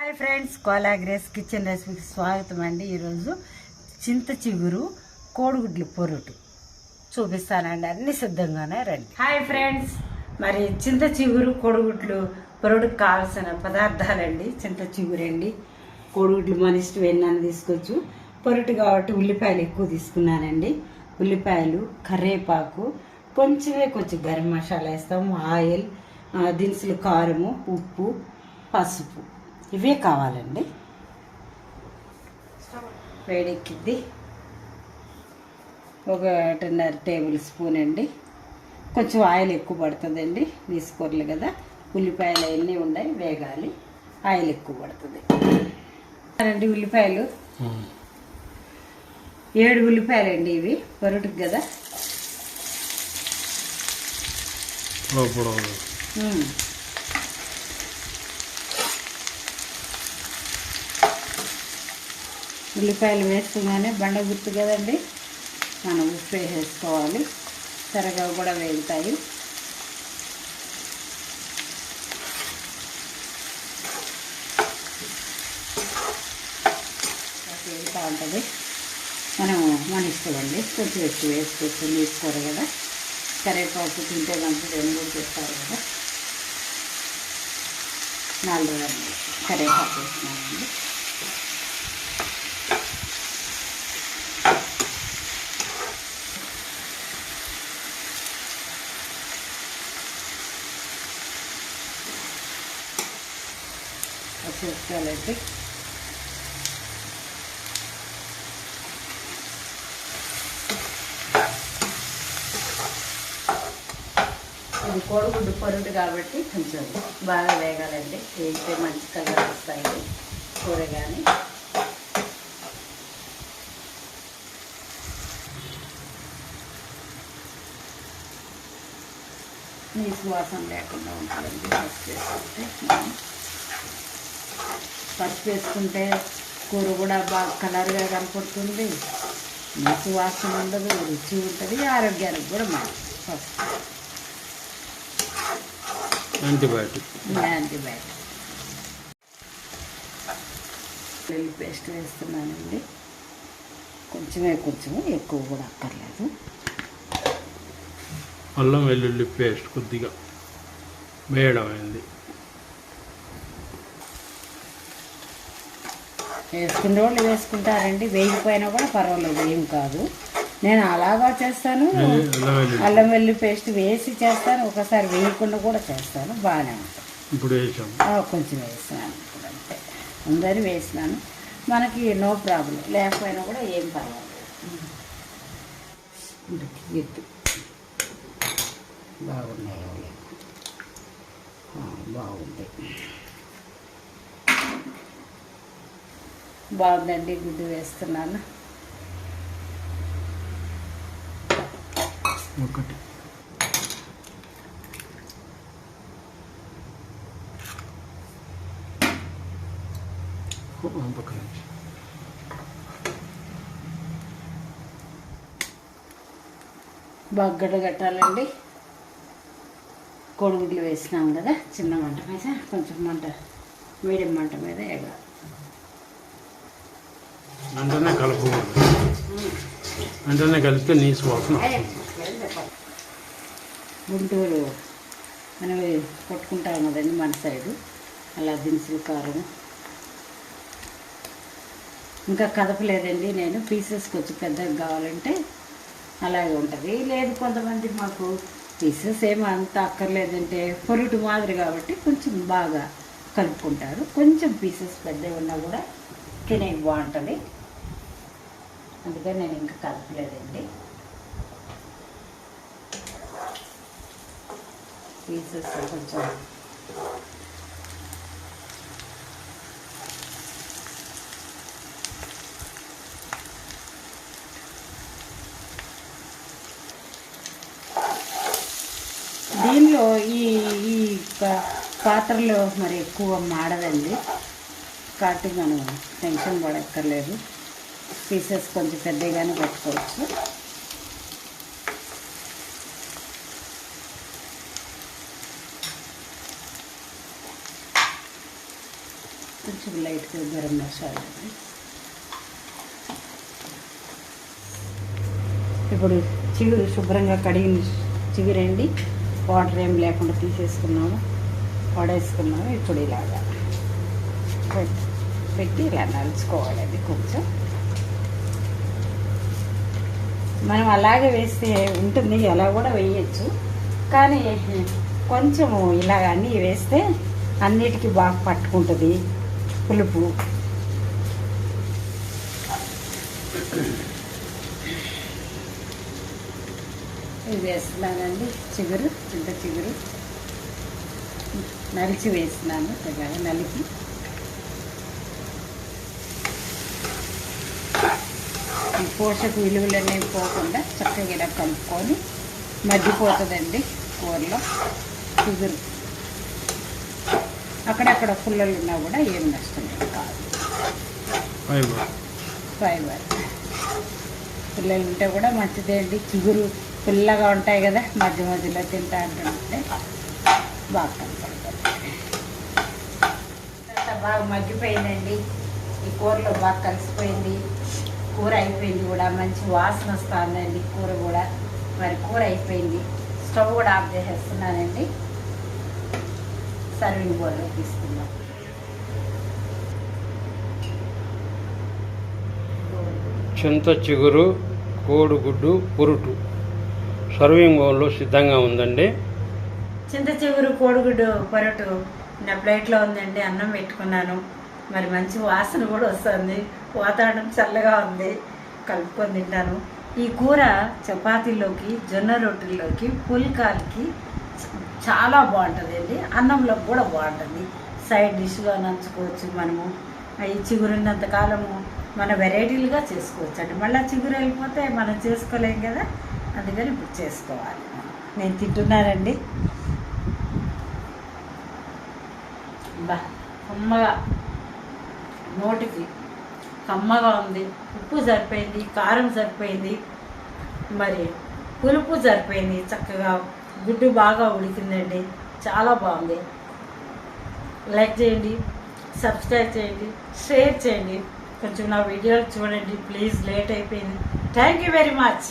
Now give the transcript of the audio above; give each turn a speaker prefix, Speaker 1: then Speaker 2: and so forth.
Speaker 1: Hi friends Kola grace kitchen రెసిపీకి స్వాగతం అండి. ఈరోజు చింత చిగురు కోడిగుడ్లు పొరుటు. చూపిస్తానండి అన్ని సిద్ధంగానే రండి హాయ్ ఫ్రెండ్స్ మరి చింత చిగురు కోడిగుడ్లు పొరుడుకు కావాల్సిన పదార్థాలండి. చింత చిగురు అండి కోడిగుడ్లు మన ఇష్టం ఎన్నైనా తీసుకోవచ్చు. పొరుటు కాబట్టి ఉల్లిపాయలు ఎక్కువ తీసుకున్నానండి. ఉల్లిపాయలు కరివేపాకు కొంచెమే కొంచెం గరం మసాలా వేస్తాము ఆయిల్ దినుసులు కారము ఉప్పు పసుపు. ఇవే కావాలండి. వేడెక్కిద్ది. ఒకటిన్నర టేబుల్ స్పూన్ అండి. కొంచెం ఆయిల్ ఎక్కువ పడుతుందండి. తీసుకోర్లు కదా. ఉల్లిపాయలు అవన్నీ ఉన్నాయి వేగాలి. ఆయిల్ ఎక్కువ పడుతుంది. రెండు ఉల్లిపాయలు. ఏడు ఉల్లిపాయలు అండి ఇవి. పొరుటుకు కదా. ఉల్లిపాయలు వేసుకోగానే బండ గుర్తు కదండి? మనం ఉప్పు వేసేసుకోవాలి. త్వరగా కూడా వేగుతాయి. వేగుతూ ఉంటుంది. మనం మన కొంచెం ఎక్కువ వేసుకోవచ్చు తీసుకోరు కదా. కరివేపాకు తింటే మంచిది అని కూడా చెప్తారు కదా. నాలుగు వందలు కరివేపాకు వేస్తున్నానండి పచ్చిమిరపకాయలు ఇది కోడిగుడ్డు పొరుటు కాబట్టి కొంచెం బాగా వేగాలండి. వేస్తే మంచి కలర్ వస్తాయి కూర కానీ నీసు వాసన లేకుండా ఉంటుందండి ఫస్ట్ చేసుకుంటే పసుపు వేసుకుంటే కూర కూడా బాగా కలర్గా కనపడుతుంది. నీసు వాసన ఉండదు రుచి ఉంటుంది ఆరోగ్యానికి కూడా మంచిది. పసుపు.
Speaker 2: యాంటీబయాటిక్.
Speaker 1: యాంటీబయాటిక్. వెల్లుల్లి పేస్ట్ వేస్తున్నానండి. కొంచెమే కొంచెం ఎక్కువ కూడా అక్కర్లేదు.
Speaker 2: అల్లం వెల్లుల్లి పేస్ట్ కొద్దిగా వేయడం అయింది.
Speaker 1: వేసుకునే వాళ్ళు వేసుకుంటారండి వేగిపోయినా కూడా పర్వాలేదు ఏం కాదు. నేను అలాగా చేస్తాను.
Speaker 2: అల్లం వెల్లుల్లి
Speaker 1: పేస్ట్. వేసి చేస్తాను. ఒకసారి వేయకుండా కూడా చేస్తాను. బాగానే ఉంటుంది.
Speaker 2: ఇప్పుడు
Speaker 1: కొంచెం వేసినాను ఇప్పుడు అంతే అందరూ వేసినాను మనకి నో ప్రాబ్లం. లేకపోయినా కూడా ఏం పర్వాలేదు. ఎత్తు బాగున్నాయి బాగుంది బాగుందండి గుడ్డు వేస్తున్నాను.
Speaker 2: ఒకటి. ఓ, పక్కన నుంచి.
Speaker 1: బాగా గడ్డగట్టాలండి కోడిగుడ్లు వేసినాం కదా చిన్న మంట మీద కొంచెం మంట మీడియం మంట మీద వేగాలి
Speaker 2: వెంటనే కలపకూడదు వెంటనే కలిపితే నీసు వాసన
Speaker 1: గుంటూరు మనం కొట్టుకుంటాం కదండి మన సైడు. అలా దినుసులు కారం. ఇంకా కదపలేదండి నేను. పీసెస్ కొంచెం పెద్దగా కావాలంటే అలాగే ఉంటుంది. లేదు కొంతమంది మాకు పీసెస్ ఏమో అంత అక్కర్లేదంటే పొరుటు మాదిరి కాబట్టి కొంచెం బాగా కలుపుకుంటారు. కొంచెం పీసెస్ పెద్దవి ఉన్నా కూడా తినే బాగుంటుంది. అందుకని నేను ఇంకా కలపలేదండి. పీసెస్ కొంచెం దీనిలో ఈ ఈ పాత్రలో మరి ఎక్కువ మాడదండి. కాబట్టి మనం టెన్షన్ పడక్కర్లేదు. పీసెస్ కొంచెం పెద్దగానే పెట్టుకోవచ్చు. కొంచెం లైట్గా గరం మసాలా. ఇప్పుడు చిగురు శుభ్రంగా కడిగిన చిగురండి. వాటర్ ఏం లేకుండా తీసేసుకున్నాము. పడేసుకున్నాము. ఇప్పుడు ఇలాగా పెట్టి ఇలా నలుచుకోవాలి అది కొంచెం. మనం అలాగే వేస్తే ఉంటుంది అలా కూడా వేయచ్చు. కానీ కొంచెము ఇలాగ అన్నీ వేస్తే అన్నిటికీ బాగా పట్టుకుంటుంది పులుపు. ఇది వేస్తున్నానండి చిగురు చింత చిగురు. నలిచి వేస్తున్నాను నలిపి పోషక విలువలన్నీ పోకుండా చక్కగా ఇలా కలుపుకొని మగ్గిపోతుందండి కూరలో. చిగురు అక్కడక్కడ పుల్లలు ఉన్నా కూడా ఏం నష్టం లేదు కాదు.
Speaker 2: ఫైబర్.
Speaker 1: పిల్లలు ఉంటే కూడా మంచిదే అండి. చిగురు పుల్లగా ఉంటాయి కదా మధ్య మధ్యలో తింటా అంటుంటే బాగా కనపడుతుంది బాగా మగ్గిపోయిందండి. ఈ కూరలో బాగా కలిసిపోయింది. కూర అయిపోయింది కూడా మంచి వాసన వస్తుందండి కూర కూడా. మరి కూర అయిపోయింది. స్టవ్ కూడా ఆఫ్ చేసేస్తున్నానండి. సర్వింగ్ బౌల్లో తీసుకుందాం.
Speaker 2: చింత చిగురు కోడిగుడ్డు పురుటు. సర్వింగ్ బౌల్లో సిద్ధంగా ఉందండి.
Speaker 1: చింత చిగురు కోడిగుడ్డు పొరటు నా ప్లేట్లో ఉందండి అన్నం పెట్టుకున్నాను. మరి మంచి వాసన కూడా వస్తుంది. వాతావరణం చల్లగా ఉంది. కలుపుకొని తింటాను. ఈ కూర చపాతీలోకి జొన్న రొట్టెల్లోకి పుల్కాలకి చాలా బాగుంటుంది అండి అన్నంలోకి కూడా బాగుంటుంది. సైడ్ డిష్గా నంచుకోవచ్చు మనము. ఈ చిగురున్నంత కాలము మన వెరైటీలుగా చేసుకోవచ్చు అండి మళ్ళీ చిగురు వెళ్ళిపోతే మనం చేసుకోలేం కదా? అందుకని ఇప్పుడు చేసుకోవాలి. నేను తింటున్నానండి. బా అమ్మగా నోటికి కమ్మగా ఉంది ఉప్పు సరిపోయింది కారం సరిపోయింది. మరి పులుపు సరిపోయింది చక్కగా గుడ్డు బాగా ఉడికిందండి. చాలా బాగుంది. లైక్ చేయండి సబ్స్క్రైబ్ చేయండి షేర్ చేయండి. కొంచెం నా వీడియోలు చూడండి ప్లీజ్ లేట్ అయిపోయింది. Thank you very much.